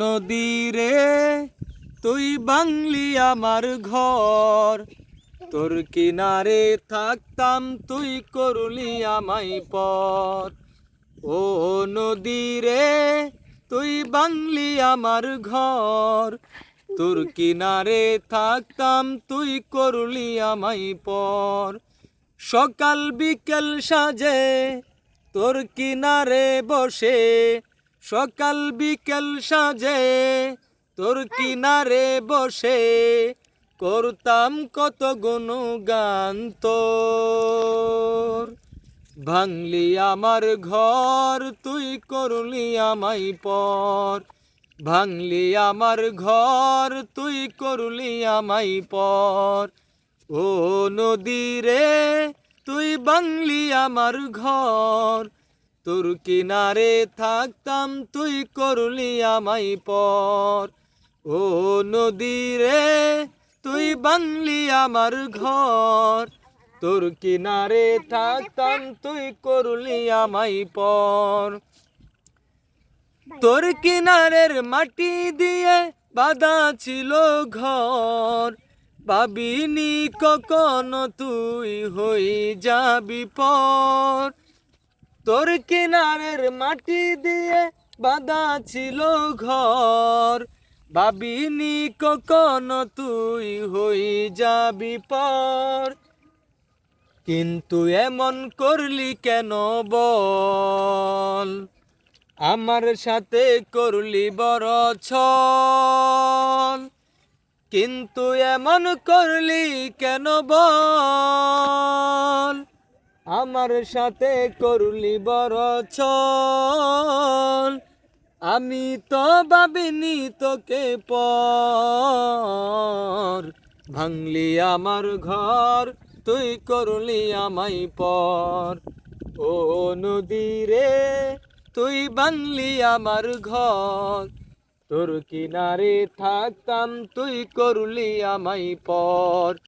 নদী রে তুই বাংলি আমার ঘর। তোর কিনারে থাকতাম তুই করলি আমায় পর ও নদী রে তুই বাংলি আমার ঘর। তোর কিনারে থাকতাম তুই করলি আমায় পর। সকাল বিকেল সাজে তোর কিনারে বসে সকাল বিকেল সাজে তোর কিনারে বসে করতাম কত গুণগান তোর। ভাঙলি আমার ঘর, তুই করলি আমাই পর। ভাঙলি আমার ঘর, তুই করলি আমাই পর। ও নদী রে, তুই বাংলি আমার ঘর। তোর কিনারে থাকতাম, তুই করলি আমাই পর। ও নদী রে, তুই বাংলি আমার ঘর। তোর কিনারে থাকতাম, তুই করলি আমাই পর। তোর কিনারের মাটি দিয়ে বাঁধা ছিল ঘর। ভাবিনি কখনো তুই হই যাবি পর। তোর কিনারের মাটি দিয়ে বাঁধা ছিল ঘর। ভাবিনি কখনো তুই হই যাবি পর। কিন্তু এমন করলি কেন বল? আমার সাথে করলি বড় ছল। কিন্তু এমন করলি কেন বল? আমার সাথে করলি বড় আমি তো ভাবিনি তোকে পর। ভাঙলি আমার ঘর, তুই করলি আমায় পর। ও নদী রে, তুই বাংলি আমার ঘর। তোর কিনারে থাকতাম, তুই করলি আমাই পর।